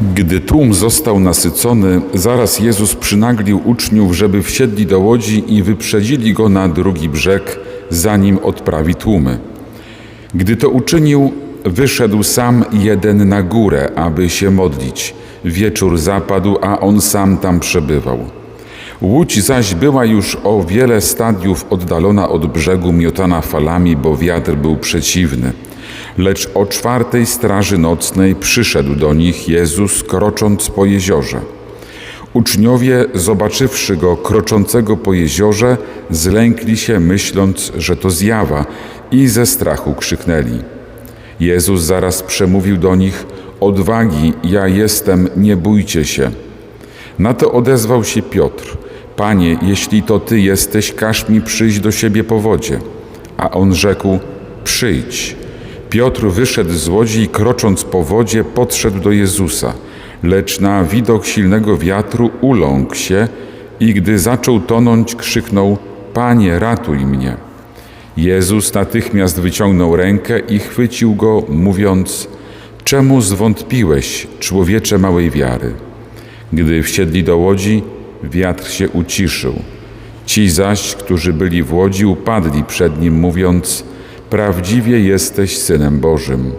Gdy tłum został nasycony, zaraz Jezus przynaglił uczniów, żeby wsiedli do łodzi i wyprzedzili go na drugi brzeg, zanim odprawi tłumy. Gdy to uczynił, wyszedł sam jeden na górę, aby się modlić. Wieczór zapadł, a on sam tam przebywał. Łódź zaś była już o wiele stadiów oddalona od brzegu, miotana falami, bo wiatr był przeciwny. Lecz o czwartej straży nocnej przyszedł do nich Jezus, krocząc po jeziorze. Uczniowie, zobaczywszy go kroczącego po jeziorze, zlękli się, myśląc, że to zjawa, i ze strachu krzyknęli. Jezus zaraz przemówił do nich: Odwagi, ja jestem, nie bójcie się. Na to odezwał się Piotr: Panie, jeśli to ty jesteś, każ mi przyjść do siebie po wodzie. A on rzekł: Przyjdź. Piotr wyszedł z łodzi i krocząc po wodzie podszedł do Jezusa, lecz na widok silnego wiatru uląkł się i gdy zaczął tonąć, krzyknął: Panie, ratuj mnie. Jezus natychmiast wyciągnął rękę i chwycił go, mówiąc: Czemu zwątpiłeś, człowiecze małej wiary? Gdy wsiedli do łodzi, wiatr się uciszył. Ci zaś, którzy byli w łodzi, upadli przed nim, mówiąc: Prawdziwie jesteś synem Bożym.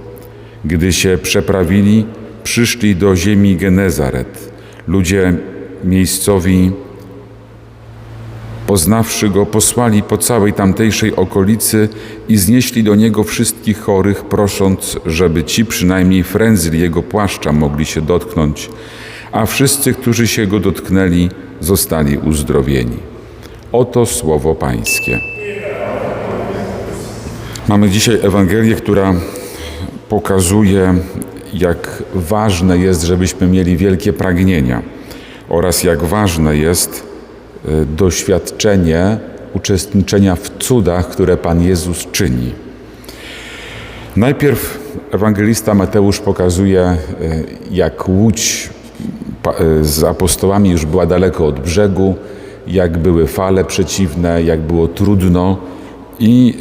Gdy się przeprawili, przyszli do ziemi Genezaret. Ludzie miejscowi, poznawszy go, posłali po całej tamtejszej okolicy i znieśli do niego wszystkich chorych, prosząc, żeby ci przynajmniej frędzli jego płaszcza mogli się dotknąć, a wszyscy, którzy się go dotknęli, zostali uzdrowieni. Oto słowo Pańskie. Mamy dzisiaj Ewangelię, która pokazuje, jak ważne jest, żebyśmy mieli wielkie pragnienia oraz jak ważne jest e, doświadczenie uczestniczenia w cudach, które Pan Jezus czyni. Najpierw ewangelista Mateusz pokazuje, e, jak łódź e, z apostołami już była daleko od brzegu, jak były fale przeciwne, jak było trudno i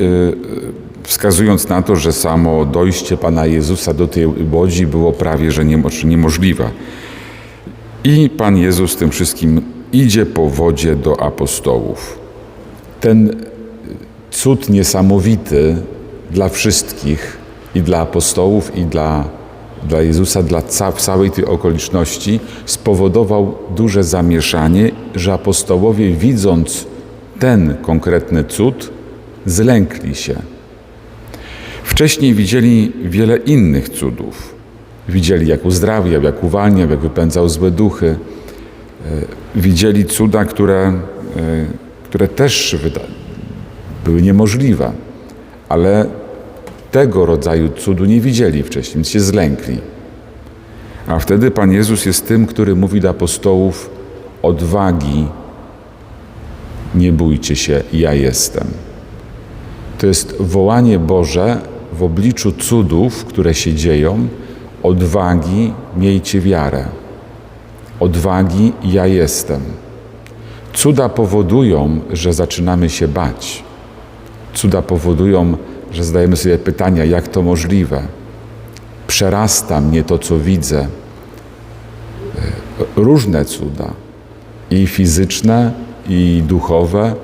wskazując na to, że samo dojście Pana Jezusa do tej łodzi było prawie że niemo- niemożliwe. I Pan Jezus tym wszystkim idzie po wodzie do apostołów. Ten cud niesamowity dla wszystkich, i dla apostołów, i dla, dla Jezusa, dla ca- całej tej okoliczności, spowodował duże zamieszanie, że apostołowie, widząc ten konkretny cud, zlękli się. Wcześniej widzieli wiele innych cudów. Widzieli, jak uzdrawiał, jak uwalniał, jak wypędzał złe duchy. E, Widzieli cuda, które, e, które też były niemożliwe, ale tego rodzaju cudu nie widzieli wcześniej, więc się zlękli. A wtedy Pan Jezus jest tym, który mówi do apostołów: odwagi, nie bójcie się, ja jestem. To jest wołanie Boże w obliczu cudów, które się dzieją. Odwagi, miejcie wiarę. Odwagi, ja jestem. Cuda powodują, że zaczynamy się bać. Cuda powodują, że zadajemy sobie pytania, jak to możliwe. Przerasta mnie to, co widzę. Różne cuda, i fizyczne, i duchowe,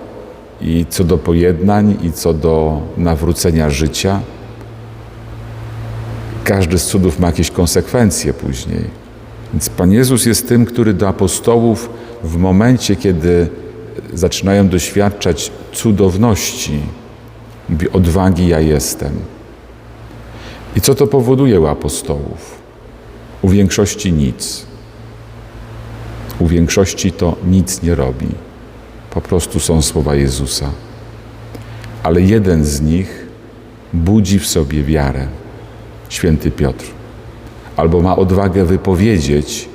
i co do pojednań, i co do nawrócenia życia. Każdy z cudów ma jakieś konsekwencje później. Więc Pan Jezus jest tym, który do apostołów w momencie, kiedy zaczynają doświadczać cudowności, mówi: Odwagi ja jestem. I co to powoduje u apostołów? U większości nic. U większości to nic nie robi. Po prostu są słowa Jezusa. Ale jeden z nich budzi w sobie wiarę, święty Piotr. Albo ma odwagę wypowiedzieć: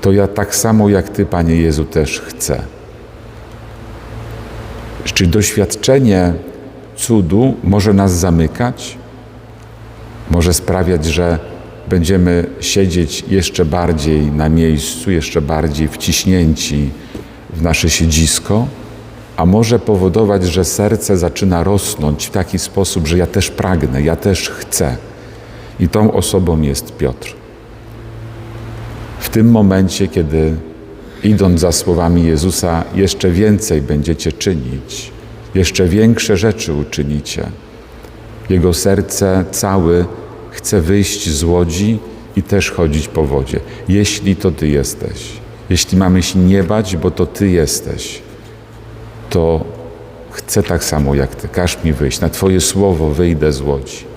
To ja tak samo jak Ty, Panie Jezu, też chcę. Czy doświadczenie cudu może nas zamykać? Może sprawiać, że będziemy siedzieć jeszcze bardziej na miejscu, jeszcze bardziej wciśnięci w nasze siedzisko, a może powodować, że serce zaczyna rosnąć w taki sposób, że ja też pragnę, ja też chcę. I tą osobą jest Piotr. tym momencie, kiedy idąc za słowami Jezusa, jeszcze więcej będziecie czynić, jeszcze większe rzeczy uczynicie. Jego serce całe chce wyjść z łodzi i też chodzić po wodzie. Jeśli to Ty jesteś, jeśli mamy się nie bać, bo to Ty jesteś, to chcę tak samo jak Ty. Każ mi wyjść. Na Twoje słowo wyjdę z łodzi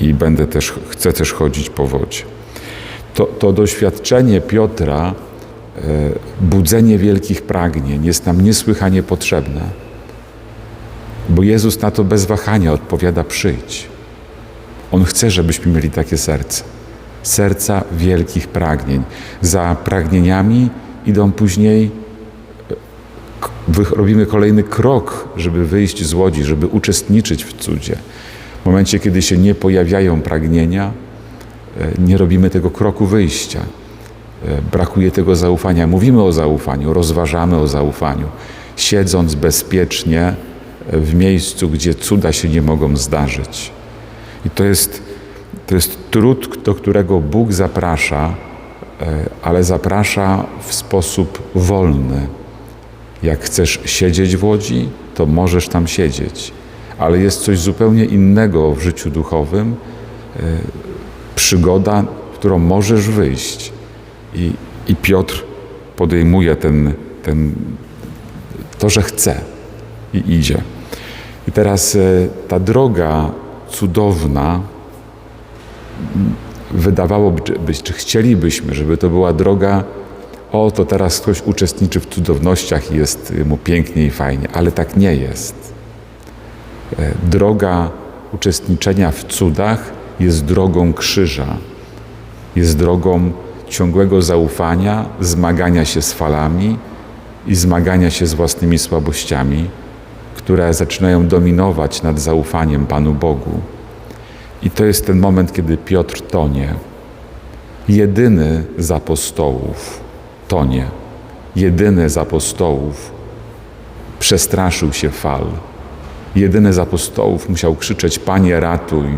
i będę też, chcę też chodzić po wodzie. To, to doświadczenie Piotra, e, budzenie wielkich pragnień jest nam niesłychanie potrzebne, bo Jezus na to bez wahania odpowiada: przyjdź. On chce, żebyśmy mieli takie serce. Serca wielkich pragnień. Za pragnieniami idą później, robimy kolejny krok, żeby wyjść z łodzi, żeby uczestniczyć w cudzie. W momencie, kiedy się nie pojawiają pragnienia, nie robimy tego kroku wyjścia. Brakuje tego zaufania. Mówimy o zaufaniu, rozważamy o zaufaniu, siedząc bezpiecznie w miejscu, gdzie cuda się nie mogą zdarzyć. I to jest, to jest trud, do którego Bóg zaprasza, ale zaprasza w sposób wolny. Jak chcesz siedzieć w łodzi, to możesz tam siedzieć, ale jest coś zupełnie innego w życiu duchowym przygoda, w którą możesz wyjść. I, i Piotr podejmuje ten, ten, to, że chce i idzie. I teraz ta droga cudowna, wydawałoby być, czy chcielibyśmy, żeby to była droga, o, to teraz ktoś uczestniczy w cudownościach i jest mu pięknie i fajnie, ale tak nie jest. Droga uczestniczenia w cudach jest drogą krzyża, jest drogą ciągłego zaufania, zmagania się z falami i zmagania się z własnymi słabościami, które zaczynają dominować nad zaufaniem Panu Bogu. I to jest ten moment, kiedy Piotr tonie. Jedyny z apostołów tonie. Jedyny z apostołów przestraszył się fal. Jedyny z apostołów musiał krzyczeć: Panie, ratuj,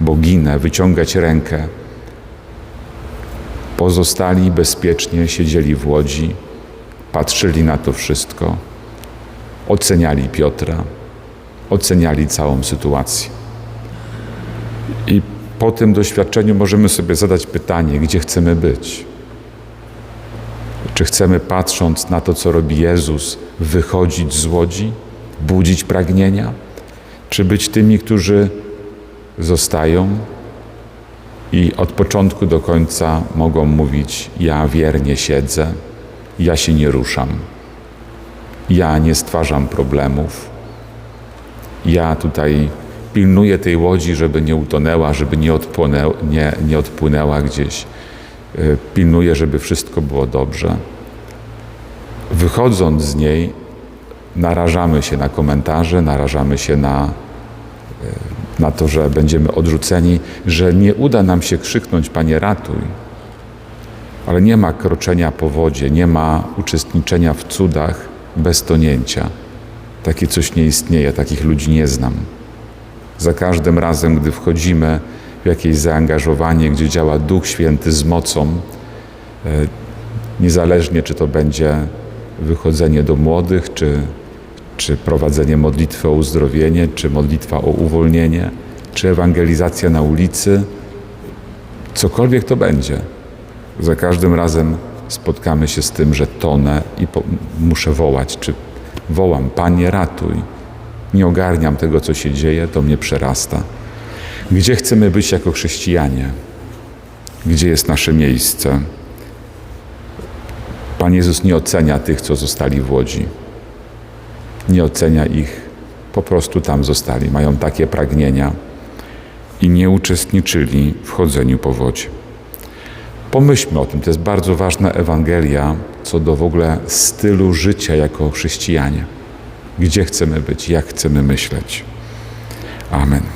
bo ginę, wyciągać rękę. Pozostali bezpiecznie siedzieli w łodzi, patrzyli na to wszystko, oceniali Piotra, oceniali całą sytuację. I po tym doświadczeniu możemy sobie zadać pytanie, gdzie chcemy być. Czy chcemy, patrząc na to, co robi Jezus, wychodzić z łodzi, budzić pragnienia, czy być tymi, którzy zostają i od początku do końca mogą mówić: Ja wiernie siedzę, ja się nie ruszam, ja nie stwarzam problemów, ja tutaj pilnuję tej łodzi, żeby nie utonęła, żeby nie, nie, nie odpłynęła gdzieś. Pilnuję, żeby wszystko było dobrze. Wychodząc z niej, narażamy się na komentarze, narażamy się na na to, że będziemy odrzuceni, że nie uda nam się krzyknąć: Panie, ratuj. Ale nie ma kroczenia po wodzie, nie ma uczestniczenia w cudach bez tonięcia. Takie coś nie istnieje, takich ludzi nie znam. Za każdym razem, gdy wchodzimy w jakieś zaangażowanie, gdzie działa Duch Święty z mocą, e, niezależnie czy to będzie wychodzenie do młodych, czy czy prowadzenie modlitwy o uzdrowienie, czy modlitwa o uwolnienie, czy ewangelizacja na ulicy, cokolwiek to będzie. Za każdym razem spotkamy się z tym, że tonę i muszę wołać, czy wołam, Panie, ratuj. Nie ogarniam tego, co się dzieje, to mnie przerasta. Gdzie chcemy być jako chrześcijanie? Gdzie jest nasze miejsce? Pan Jezus nie ocenia tych, co zostali w łodzi nie ocenia ich, po prostu tam zostali, mają takie pragnienia i nie uczestniczyli w chodzeniu po wodzie. Pomyślmy o tym, to jest bardzo ważna Ewangelia co do w ogóle stylu życia jako chrześcijanie. Gdzie chcemy być, jak chcemy myśleć. Amen.